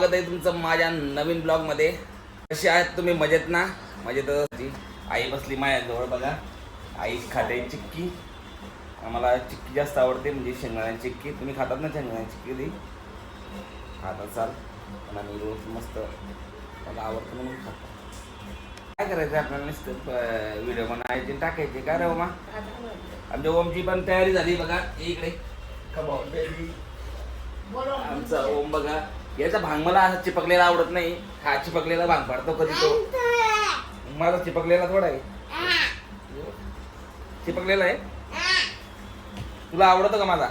स्वागत आहे तुमचं माझ्या नवीन ब्लॉगमध्ये कसे आहात तुम्ही? मजेत ना? मजेत आई बसली माझ्याजवळ बघा. आई खाते चिक्की. आम्हाला चिक्की जास्त आवडते म्हणजे शेंगदाण्याची चिक्की. तुम्ही खातात ना शेंगदाण्याची चिक्की ती? खात असाल पण आम्ही रोज मस्त मला आवडतं म्हणून खातो. काय करायचं आपल्याला नुसतं व्हिडिओ बनायचे टाकायचे? काय रे ओमा? आमच्या ओमची पण तयारी झाली बघा. इकडे. खबर आमचा ओम बघा. याचा भांग मला असा चिपकलेला आवडत नाही. हा चिपकलेला भांग पाडतो कधी तो. माझा चिपकलेला थोडा आहे. चिपकलेला आहे? तुला आवडतो का माझा?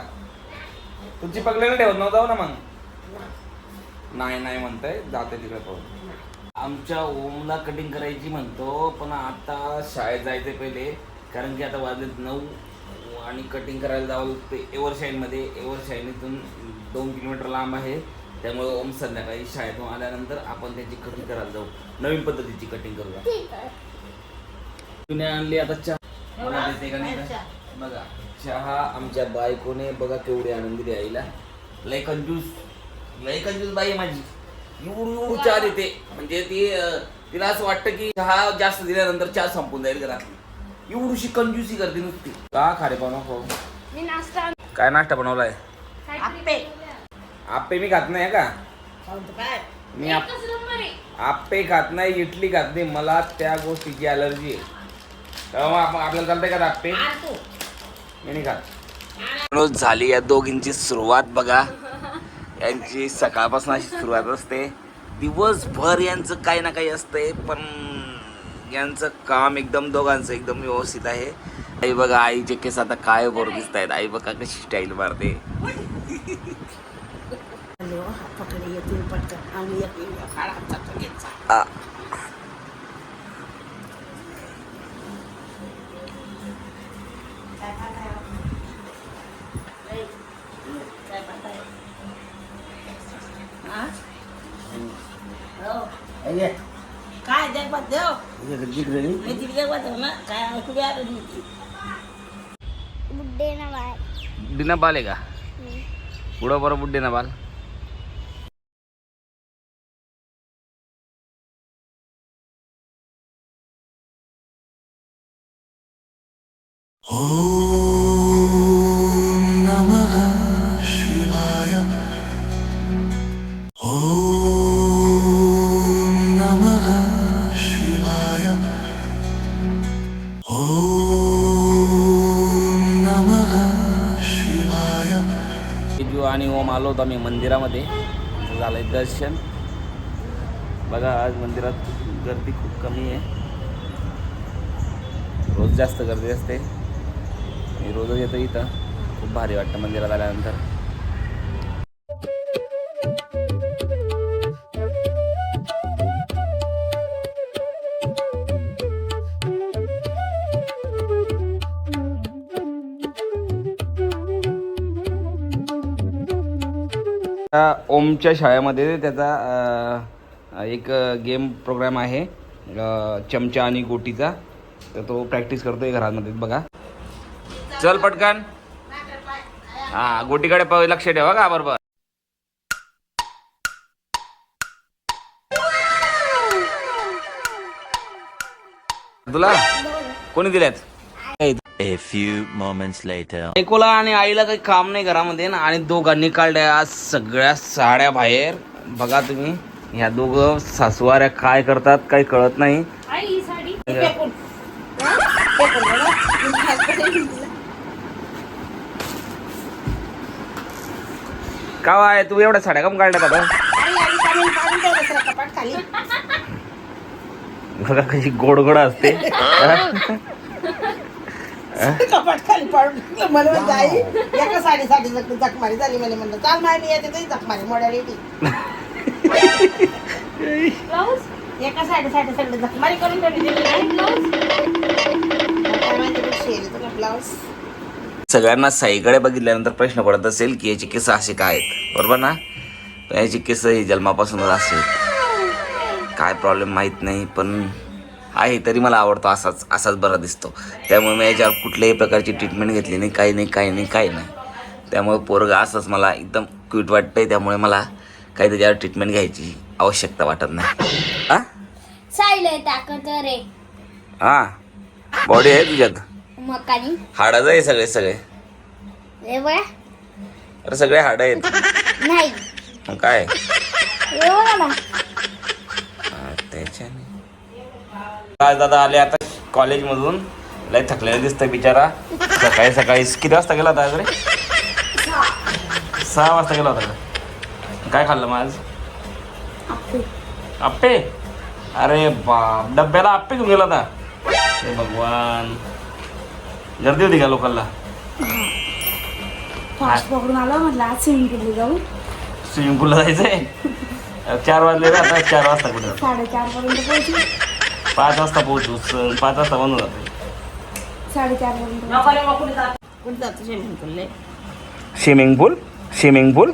तू चिपकलेला ठेवत नव्हता हो ना मग. नाही नाही म्हणताय. जाते तिकडे पाहून. आमच्या ओमला कटिंग करायची म्हणतो पण आता शाळेत जायचे पहिले. कारण की आता वाजलेत नऊ आणि कटिंग करायला जावं लागते एवर शाईनमध्ये एवर शाईनीतून दोन किलोमीटर लांब आहे. त्यामुळे ओम संध्याकाळी शाळेतून आल्यानंतर आपण त्याची कटिंग करायला जाऊ. नवीन पद्धतीची कटिंग करूया. तुम्ही आणली आता चहा. मला देते का नाही का? बघा चहा आमच्या बायकोने बघा केवढी आणून दिली आईला. लय कंजूस लय कंजूस बाई आहे माझी. एवढी एवढी चहा देते. म्हणजे ती अं, तिला असं वाटतं की चहा जास्त दिल्यानंतर चहा संपून जाईल घरातली एवढीशी कंजूसी करते नुसती. का खारे बनव मी नाश्ता काय नाश्ता बनवलाय? आप्पे. आप्पे मी खात नाही का? मी आप- खात नाही इडली खात नाही. मला त्या गोष्टीची अलर्जी आहे. तेव्हा मग आपण आपल्याला चालतंय का आप्पे मी नाही खात. झाली या दोघींची सुरुवात बघा. यांची सकाळपासून अशी सुरुवात असते. दिवसभर यांचं काही ना काही असतंय पण यांचं काम एकदम दोघांचं एकदम व्यवस्थित आहे. आई बघा आईचे केस आता काय बरोबर दिसत आहेत आई बघा कशी स्टाईल मारते. पकडे येतील पटकन. आणि एक खाडा घ्यायचा. आ. काय जगपात देव? मी तिला जगपात ना. काय ऐकू नाही ती. बुड्डे ना बाल आहे का? पुढं बरं बुड्डे ना बाल. तेजू आणि ओम आलो होतो आम्ही मंदिरामध्ये. झालंय दर्शन. बघा आज मंदिरात गर्दी खूप कमी आहे. रोज जास्त गर्दी असते. मी रोजच येतो इथं. खूप भारी वाटतं मंदिरात आल्यानंतर. त्या ओमच्या शाळेमध्ये त्याचा एक गेम प्रोग्राम आहे. चमचा आणि गोटीचा. तर तो प्रॅक्टिस करतोय घरामध्ये बघा. चल पटकन. हा गोटीकडे प- लक्ष ठेवा का बरोबर. तुला? कोणी दिल्यात A few moments later. बायकोला आणि आईला काही काम नाही घरामध्ये ना आणि दोघांनी काढल्या आज सगळ्या साड्या बाहेर. बघा तुम्ही ह्या दोघं सासवाऱ्या काय करतात काही कळत नाही आई ही साडी फेकून. हा? फेकून बरं. का आहे तू एवढ्या साड्या कम कपाट खाली. बघा कशी गोड गोड असते कपाट खाली पाडून. मला म्हणते आई एका साडीसाठी जखमारी झाली मला म्हणलं चाल माय मी येते तरी जखमारी मोड्या रेटी ब्लाऊज एका साडीसाठी सगळं जखमारी करून ठेवली त्यांनी नाही ब्लाऊज काय माहिती कुठे शेर आहे तुला ब्लाऊज सगळ्यांना साईकडे बघितल्यानंतर प्रश्न पडत असेल की याची केस असे काय आहेत? बरोबर ना? याची केस ही जन्मापासूनच असे काय प्रॉब्लेम माहीत नाही पण आहे तरी मला आवडतो असाच असाच बरा दिसतो. त्यामुळे मी याच्यावर कुठल्याही प्रकारची ट्रीटमेंट घेतली नाही काही नाही काही नाही काही नाही. त्यामुळे पोरगा असंच मला एकदम क्यूट वाटतंय त्यामुळे मला काही त्याच्यावर ट्रीटमेंट घ्यायची आवश्यकता वाटत नाही. हा. बॉडी आहे तुझ्यात? मकानी. हाडाच आहे सगळे सगळे. बघा अरे सगळे हाड आहेत. नाही. मग काय? रे बघा ना हा, त्याच्याने. आज दादा आले आता कॉलेजमधून. लय थकलेला दिसतोय बिचारा. सकाळी सकाळी किती वाजता गेला होता आज रे? सहा वाजता गेला होता का? काय खाल्लं मग आज? आप्पे? अरे बाप डब्याला आप्पे घेऊन गेला होता. हे भगवान. गर्दी होती का लोकांना? फास्ट पकडून आलो म्हटलं आज स्विमिंग पूल जाऊ. स्विमिंग पूलला जायचंय? चार वाजले ना आता चार वाजता कुठं? साडेचार पर्यंत पोहोचू. पाच वाजता पोहोचू स- पाच वाजता बंद साडेचार पर्यंत कुठे जात कुठे जातो स्विमिंग पूल स्विमिंग पूल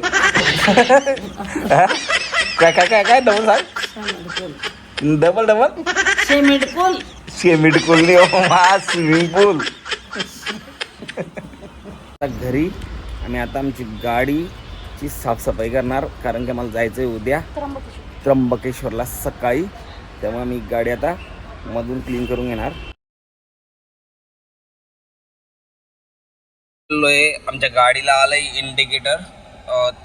काय काय काय काय डबल सांग. Double double swimming pool swimming pool हो स्विमिंग पूल घरी आणि आता आमची गाडीची साफसफाई करणार कारण की मला जायचं आहे उद्या त्र्यंबकेश्वरला सकाळी. तेव्हा मी गाडी आता मधून क्लीन करून घेणार. आमच्या गाडीला आलंय इंडिकेटर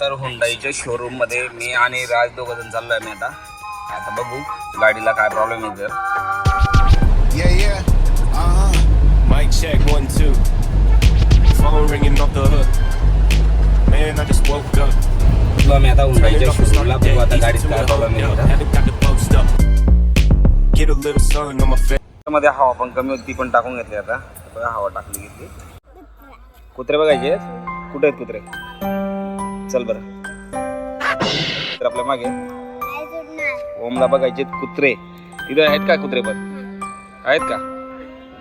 तर हुंडाईच्या शोरूममध्ये मी आणि राज दोघ जण चाललोय मी आता. आता बघू गाडीला काय प्रॉब्लेम आहे Phone ringing off the hook. Man, I just woke up. आम्ही आता the शोरूमला बघू आता गाडीत काय the प्रॉब्लेम face. मध्ये हवा पण कमी होती ती पण टाकून घेतली आता. बघा हवा टाकली घेतली कुत्रे बघायचे कुठे आहेत कुत्रे? चल बरं. तर आपल्या मागे ओमला बघायचे कुत्रे. तिथे आहेत का कुत्रे पण? आहेत का?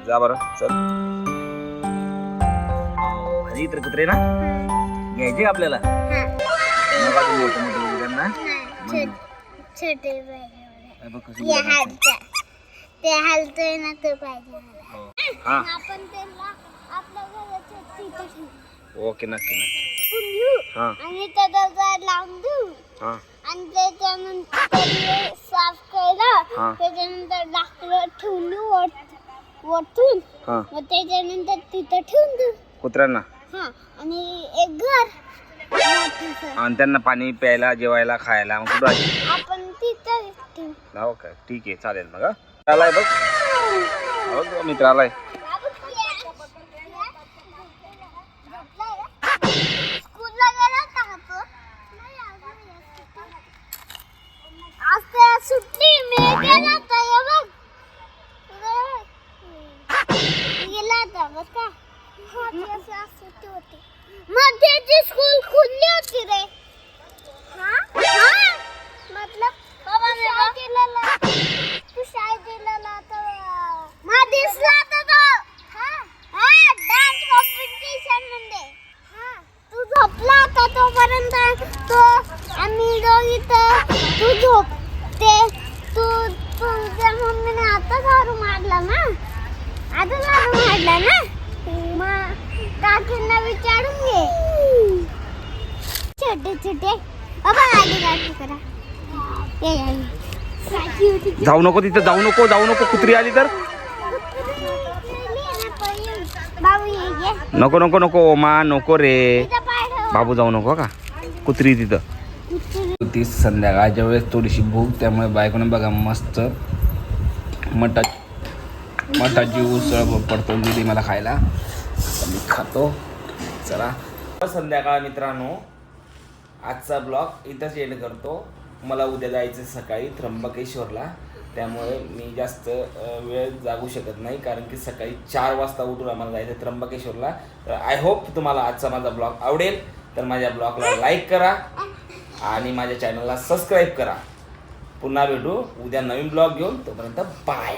जा बरं चल. अरे इतर कुत्रे ना? घ्यायचे आपल्याला? नका तुम्ही मोठे मोठे घेऊ त्यांना. छोटे पाहिजे हे बघ कसं ते बघायचं. हालत. ते हालतोय ना तो पाहिजे मला. हो. हा. आपण त्याला आपल्या घराच्या तिथे ठेवू. ओके नक्की नक्की. ठेवून घेऊ हा आणि लावून देऊ. हा. आणि त्याच्यानंतर ते साफ केलं. हा. त्याच्यानंतर लाकडं ठेवून देऊ वरतून हा. मग त्याच्यानंतर तिथं ठेवून देऊ. कुत्र्यांना. हा आणि एक घर. मोठंसं. आणि त्यांना पाणी प्यायला जेवायला खायला. मग कुठं आहे? आपण तिथं हो काय ठीक आहे चालेल मग हा. आलाय बघ. हो तो मित्र आलाय. स्कूलला गेला होता का तू? आज तर सुट्टी मी गेला होता हे बघ. गेला होता बघ का? सुट्टी होती मग त्याची स्कूल खुलली होती रे. हा? हा? मतलब तू शाळेत गेलेला तर मा दिसला तर तो. हा? हा डान्स कॉम्पिटिशनमध्ये. हा. तू झोपला होता तोपर्यंत. तो आम्ही दोघी तर तू झोपते. तू तुझ्या मम्मीने आता झाडू मारला ना? आता झाडू मारला ना? मग काकींना विचारून घे. छोटे छोटे. बाबा करा. ये. काकी होती. जाऊ नको तिथं जाऊ नको जाऊ नको कुत्री आली तर. बाबू ये ये. नको नको नको ओमा नको रे. तिथं पाय ठेव. बाबू जाऊ नको का? कुत्री तिथं. ती संध्याकाळच्या वेळेस थोडीशी भूक त्यामुळे बायकोने बघा मस्त मटा मटाची उसळ पडतो दिली मला खायला. मी खातो. चला. संध्याकाळ मित्रांनो. आजचा ब्लॉग इथंच एंड करतो. मला उद्या जायचं सकाळी त्र्यंबकेश्वरला. त्यामुळे मी जास्त वेळ जागू शकत नाही. कारण की सकाळी चार वाजता उठून आम्हाला जायचं त्र्यंबकेश्वरला. तर आय होप तुम्हाला आजचा माझा ब्लॉग आवडेल. तर माझ्या ब्लॉगला लाईक करा आणि माझ्या चॅनलला सबस्क्राईब करा. पुन्हा भेटू. उद्या नवीन ब्लॉग घेऊन. तोपर्यंत बाय